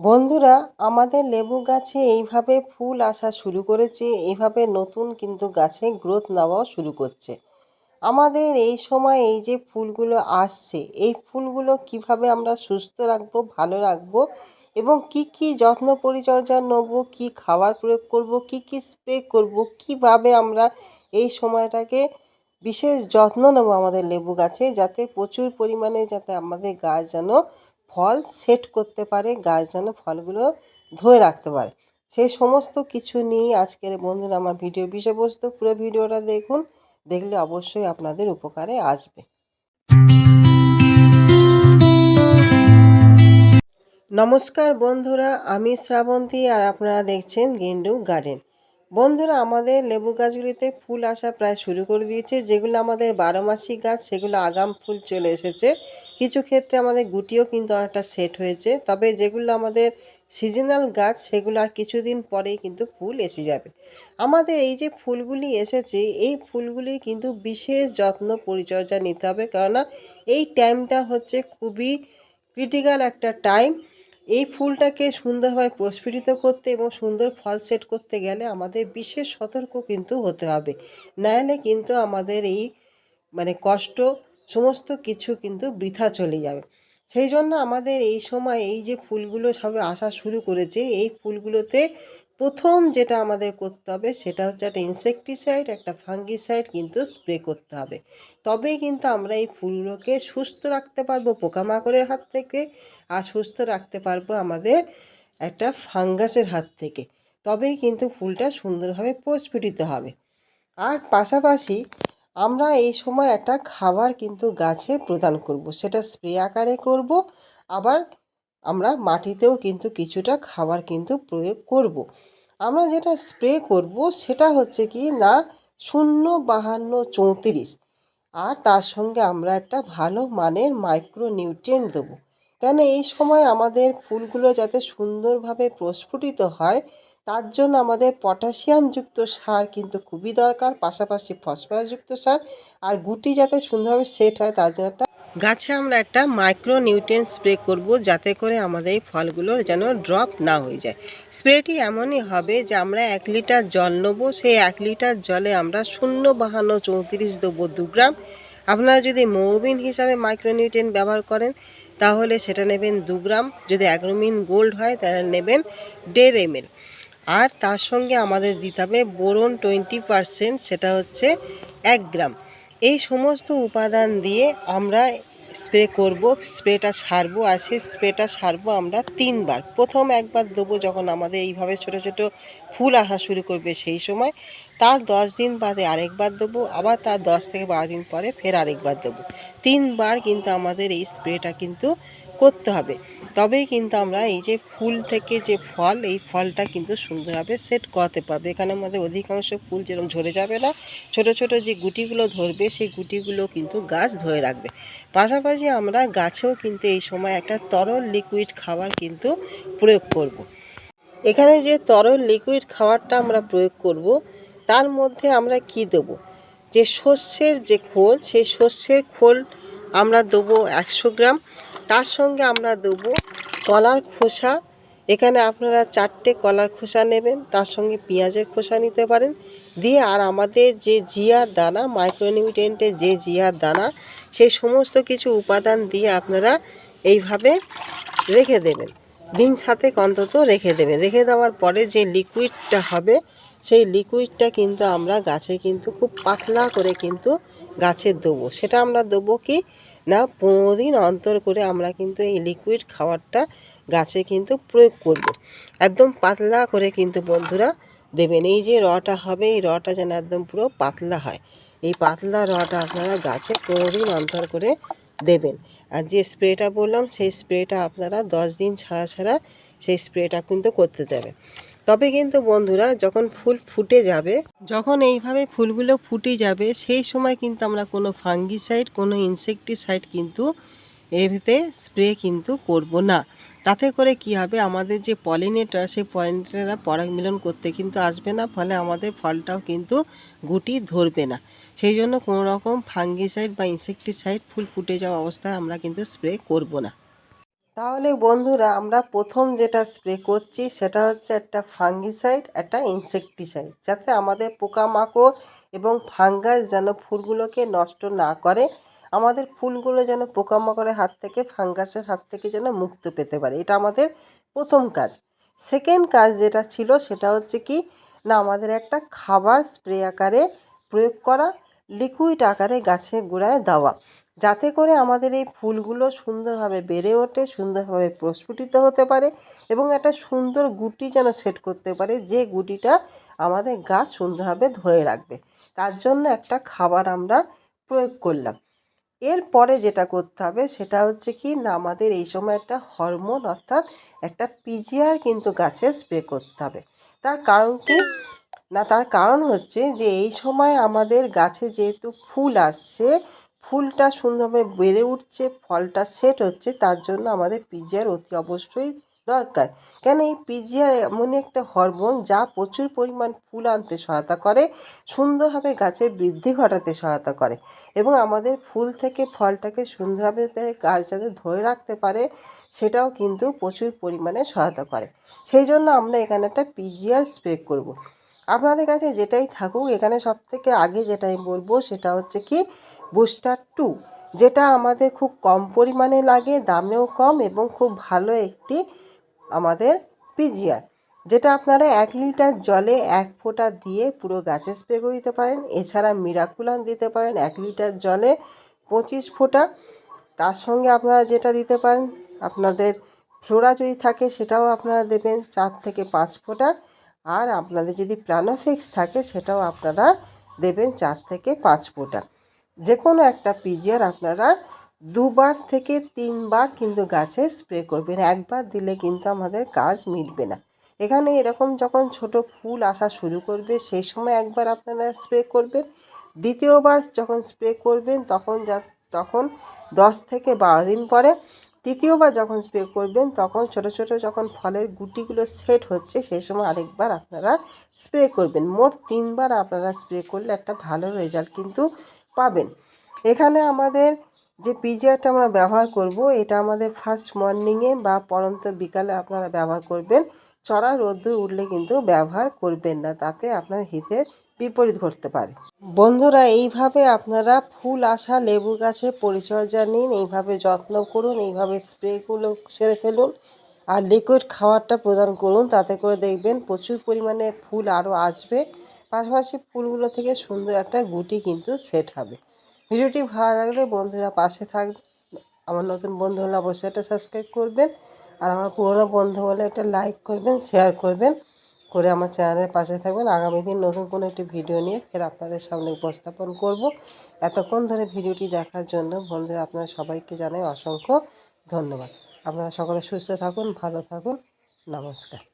বন্ধুরা, আমাদের লেবু গাছে এইভাবে ফুল আসা শুরু করেছে এইভাবে নতুন কিন্তু গাছে গ্রোথ নেওয়াও শুরু করছে। আমাদের এই সময় এই যে ফুলগুলো আসছে, এই ফুলগুলো কীভাবে আমরা সুস্থ রাখব, ভালো রাখব এবং কি কি যত্ন পরিচর্যা নেব, কি খাবার প্রয়োগ করব, কি কি স্প্রে করব, কীভাবে আমরা এই সময়টাকে বিশেষ যত্ন নেব আমাদের লেবু গাছে যাতে প্রচুর পরিমাণে যাতে আমাদের গাছ যেন ফল সেট করতে পারে, গাছ যেন ফলগুলো ধরে রাখতে পারে। সেই সমস্ত কিছু নিয়ে আজকের বন্ধুরা আমার ভিডিও বিষয়বস্তু, পুরো ভিডিওটা দেখুন, দেখলে অবশ্যই আপনাদের উপকারে আসবে। নমস্কার বন্ধুরা, আমি শ্রাবন্তী আর আপনারা দেখছেন গেন্ডু গার্ডেন। বন্ধুরা, আমাদের লেবু গাছগুলিতে ফুল আসা প্রায় শুরু করে দিয়েছে। যেগুলো আমাদের বারো মাসি গাছ, সেগুলো আগাম ফুল চলে এসেছে। কিছু ক্ষেত্রে আমাদের গুটিও কিন্তু অনেকটা সেট হয়েছে। তবে যেগুলো আমাদের সিজনাল গাছ, সেগুলো আর কিছুদিন পরেই কিন্তু ফুল এসে যাবে। আমাদের এই যে ফুলগুলি এসেছে, এই ফুলগুলির কিন্তু বিশেষ যত্ন, পরিচর্যা নিতে হবে। কেননা, এই টাইমটা হচ্ছে খুবই ক্রিটিক্যাল একটা টাইম এই ফুলটাকে সুন্দরভাবে প্রস্ফুটিত করতে এবং সুন্দর ফল সেট করতে গেলে আমাদের বিশেষ সতর্ক কিন্তু হতে হবে। নাহলে কিন্তু আমাদের এই মানে কষ্ট, সমস্ত কিছু কিন্তু বৃথা চলে যাবে। সেই জন্য আমাদের এই সময় এই যে ফুলগুলো সবে আসা শুরু করেছে, এই ফুলগুলোতে প্রথম যেটা আমাদের করতে হবে সেটা হচ্ছে একটা ইনসেকটিসাইড একটা ফাঙ্গিসাইড কিন্তু স্প্রে করতে হবে। তবেই কিন্তু আমরা এই ফুলগুলোকে সুস্থ রাখতে পারব পোকামাকড়ের হাত থেকে আর সুস্থ রাখতে পারব আমাদের একটা ফাঙ্গাসের হাত থেকে। তবেই কিন্তু ফুলটা সুন্দরভাবে প্রস্ফুটিত হবে। আর পাশাপাশি আমরা এই সময় একটা খাবার কিন্তু গাছে প্রদান করব। সেটা স্প্রে আকারে করব, আবার আমরা মাটিতেও কিন্তু কিছুটা খাবার কিন্তু প্রয়োগ করব। আমরা যেটা স্প্রে করব সেটা হচ্ছে কি না শূন্য বাহান্ন চৌত্রিশ আর তার সঙ্গে আমরা একটা ভালো মানের মাইক্রো নিউট্রিয়েন্ট দেবো কেন এই সময় আমাদের ফুলগুলো যাতে সুন্দরভাবে প্রস্ফুটিত হয়, তার জন্য আমাদের পটাশিয়ামযুক্ত সার কিন্তু খুবই দরকার, পাশাপাশি ফসফরাসযুক্ত সার আর গুটি যাতে সুন্দরভাবে সেট হয় তার জন্য একটা গাছে আমরা একটা মাইক্রো নিউট্রিয়েন্ট স্প্রে করব যাতে করে আমাদের এই ফলগুলোর যেন ড্রপ না হয়ে যায়। স্প্রেটি এমনই হবে যে আমরা এক লিটার জল নেব, সেই এক লিটার জলে আমরা শূন্য বাহান্ন চৌত্রিশ দেবো দু গ্রাম। আপনারা যদি মৌবিন হিসাবে মাইক্রোনিউট্রিয়েন্ট ব্যবহার করেন তাহলে সেটা নেবেন দু গ্রাম। যদি অ্যাগ্রোমিন গোল্ড হয়, তাহলে নেবেন দেড় এম আর তার সঙ্গে আমাদের দিতে হবে বোরন টোয়েন্টি সেটা হচ্ছে এক গ্রাম। এই সমস্ত উপাদান দিয়ে আমরা স্প্রে করব, স্প্রেটা সারবো, আর সেই স্প্রেটা সারবো আমরা তিনবার। প্রথম একবার দেবো যখন আমাদের এইভাবে ছোট ছোট ফুল আসা শুরু করবে সেই সময়, তার দশ দিন বাদে আরেকবার দেবো, আবার তার দশ থেকে বারো দিন পরে ফের আরেকবার দেবো। তিনবার কিন্তু আমাদের এই স্প্রেটা কিন্তু করতে হবে। তবেই কিন্তু আমরা এই যে ফুল থেকে যে ফল, এই ফলটা কিন্তু সুন্দরভাবে সেট করাতে পারবে। এখানে আমাদের অধিকাংশ ফুল যেরকম ঝরে যাবে না, ছোট ছোট যে গুটিগুলো ধরবে, সেই গুটিগুলো কিন্তু গাছ ধরে রাখবে। পাশাপাশি আমরা গাছেও কিন্তু এই সময় একটা তরল লিকুইড খাবার কিন্তু প্রয়োগ করব। এখানে যে তরল লিকুইড খাবারটা আমরা প্রয়োগ করব, তার মধ্যে আমরা কি দেব? যে শস্যের যে খোল, সেই শস্যের খোল আমরা দেবো একশো গ্রাম। তার সঙ্গে আমরা দেবো কলার খোসা। এখানে আপনারা চারটে কলার খোসা নেবেন, তার সঙ্গে পেঁয়াজের খোসা নিতে পারেন। দিয়ে আর আমাদের যে জিয়ার দানা মাইক্রোনিউট্রিয়েন্টের যে জিয়ার দানা সেই সমস্ত কিছু উপাদান দিয়ে আপনারা এইভাবে রেখে দেবেন। দিন সাথে অন্তত রেখে দেবেন। রেখে দেওয়ার পরে যে লিকুইডটা হবে সেই লিকুইডটা কিন্তু আমরা গাছে কিন্তু খুব পাতলা করে কিন্তু গাছে দেবো। সেটা আমরা দেবো কি? না, পনেরো দিন অন্তর করে আমরা কিন্তু এই লিকুইড খাবারটা গাছে কিন্তু প্রয়োগ করব। একদম পাতলা করে কিন্তু বন্ধুরা দেবেন। এই যে রটা হবে, এই রটা যেন একদম পুরো পাতলা হয়। এই পাতলা রটা আপনারা গাছে পনেরো দিন অন্তর করে দেবেন। আর যে স্প্রেটা বললাম, সেই স্প্রেটা আপনারা দশ দিন ছাড়া ছাড়া সেই স্প্রেটা কিন্তু করতে দেবে তবে কিন্তু বন্ধুরা, যখন ফুল ফুটে যাবে, যখন এইভাবে ফুলগুলো ফুটে যাবে, সেই সময় কিন্তু আমরা কোনো ফাঙ্গিসাইড, কোনো ইনসেকটিসাইড কিন্তু এতে স্প্রে কিন্তু করব না। তাতে করে কি হবে, আমাদের যে পলিনেটার, সেই পলিনেটাররা পরাগ মিলন করতে কিন্তু আসবে না, ফলে আমাদের ফলটাও কিন্তু গুটি ধরবে না। সেই জন্য কোনো রকম ফাঙ্গিসাইড বা ইনসেকটিসাইড ফুল ফুটে যাওয়া অবস্থায় আমরা কিন্তু স্প্রে করব না। তাহলে বন্ধুরা, আমরা প্রথম যেটা স্প্রে করছি সেটা হচ্ছে একটা ফাঙ্গিসাইড একটা ইনসেকটিসাইড যাতে আমাদের পোকামাকড় এবং ফাঙ্গাস যেন ফুলগুলোকে নষ্ট না করে, আমাদের ফুলগুলো যেন পোকামাকড়ের হাত থেকে ফাঙ্গাসের হাত থেকে যেন মুক্ত পেতে পারে। এটা আমাদের প্রথম কাজ। সেকেন্ড কাজ যেটা ছিল সেটা হচ্ছে কি, না, আমাদের একটা খাবার স্প্রে আকারে প্রয়োগ করা লিকুইড আকারে গাছের গোড়ায় দেওয়া। যাতে করে আমাদের এই ফুলগুলো সুন্দরভাবে বেড়ে ওঠে, সুন্দরভাবে প্রস্ফুটিত হতে পারে এবং একটা সুন্দর গুটি যেন সেট করতে পারে, যে গুটিটা আমাদের গাছ সুন্দরভাবে ধরে রাখবে। তার জন্য একটা খাবার আমরা প্রয়োগ করলাম। এরপরে যেটা করতে হবে সেটা হচ্ছে কি না, আমাদের এই সময় একটা হরমোন অর্থাৎ একটা পিজিআর কিন্তু গাছে স্প্রে করতে হবে। তার কারণ কি? না, তার কারণ হচ্ছে যে এই সময় আমাদের গাছে যেহেতু ফুল আসছে ফুলটা সুন্দরভাবে বেড়ে উঠছে, ফলটা সেট হচ্ছে, তার জন্য আমাদের পিজিআর অতি অবশ্যই দরকার কেন এই পিজিআর এমনই একটা হরমোন যা প্রচুর পরিমাণ ফুল আনতে সহায়তা করে, সুন্দরভাবে গাছের বৃদ্ধি ঘটাতে সহায়তা করে এবং আমাদের ফুল থেকে ফলটাকে সুন্দরভাবে গাছ যাতে ধরে রাখতে পারে, সেটাও কিন্তু প্রচুর পরিমাণে সহায়তা করে সেই জন্য আমরা এখানে একটা পিজিআর স্প্রে করব। আপনাদের কাছে যেটাই থাকুক, এখানে সব থেকে আগে যেটা আমি বলব সেটা হচ্ছে কি? বুস্টার টু যেটা আমাদের খুব কম পরিমাণে লাগে, দামেও কম এবং খুব ভালো একটি আমাদের পিজিআর যেটা আপনারা এক লিটার জলে এক ফোঁটা দিয়ে পুরো গাছে স্প্রে করে দিতে পারেন। এছাড়া মিরাকুলান দিতে পারেন এক লিটার জলে পঁচিশ ফোঁটা। তার সঙ্গে আপনারা যেটা দিতে পারেন, আপনাদের ফ্লোরা যদি থাকে সেটাও আপনারা দেবেন চার থেকে পাঁচ ফোঁটা। আর আপনাদের যদি প্ল্যানোফিক্স থাকে, সেটাও আপনারা দেবেন চার থেকে পাঁচ ফোঁটা। যে কোনো একটা পিজিআর আপনারা দুবার থেকে তিনবার কিন্তু গাছে স্প্রে করবেন। একবার দিলে কিন্তু আমাদের কাজ মিটবে না। এখানে এরকম যখন ছোট ফুল আসা শুরু করবে, সেই সময় একবার আপনারা স্প্রে করবেন। দ্বিতীয়বার যখন স্প্রে করবেন, তখন যা, তখন দশ থেকে বারো দিন পরে তৃতীয়বার যখন স্প্রে করবেন, তখন ছোট ছোট যখন ফলের গুটিগুলো সেট হচ্ছে, সেই সময় আরেকবার আপনারা স্প্রে করবেন। মোট তিনবার আপনারা স্প্রে করলে একটা ভালো রেজাল্ট কিন্তু পাবেন। এখানে আমাদের যে পিজিআরটা আমরা ব্যবহার করব, এটা আমাদের ফার্স্ট মর্নিংয়ে বা পরন্ত বিকালে আপনারা ব্যবহার করবেন। চড়া রোদ্দুর উঠলে কিন্তু ব্যবহার করবেন না, তাতে আপনার হিতে বিপরীত ঘটতে পারে। বন্ধুরা, এইভাবে আপনারা ফুল আসা লেবু গাছে পরিচর্যা নিন, এইভাবে যত্ন করুন, এইভাবে স্প্রেগুলো সেরে ফেলুন আর লিকুইড খাবারটা প্রদান করুন, তাতে করে দেখবেন প্রচুর পরিমাণে ফুল আরও আসবে। পাশাপাশি ফুলগুলো থেকে সুন্দর একটা গুটি কিন্তু সেট হবে। ভিডিওটি ভালো লাগলে বন্ধুরা পাশে থাকবে আমার নতুন বন্ধু হলে অবশ্যই একটা সাবস্ক্রাইব করবেন আর আমার পুরনো বন্ধু হলে একটা লাইক করবেন শেয়ার করবেন। করে আমার চ্যানেলের পাশে থাকবেন। আগামী দিন নতুন কোনো একটি ভিডিও নিয়ে ফের আপনাদের সামনে উপস্থাপন করব। এতক্ষণ ধরে ভিডিওটি দেখার জন্য বন্ধুরা আপনারা সবাইকে জানাই অসংখ্য ধন্যবাদ। আপনারা সকলে সুস্থ থাকুন, ভালো থাকুন। নমস্কার।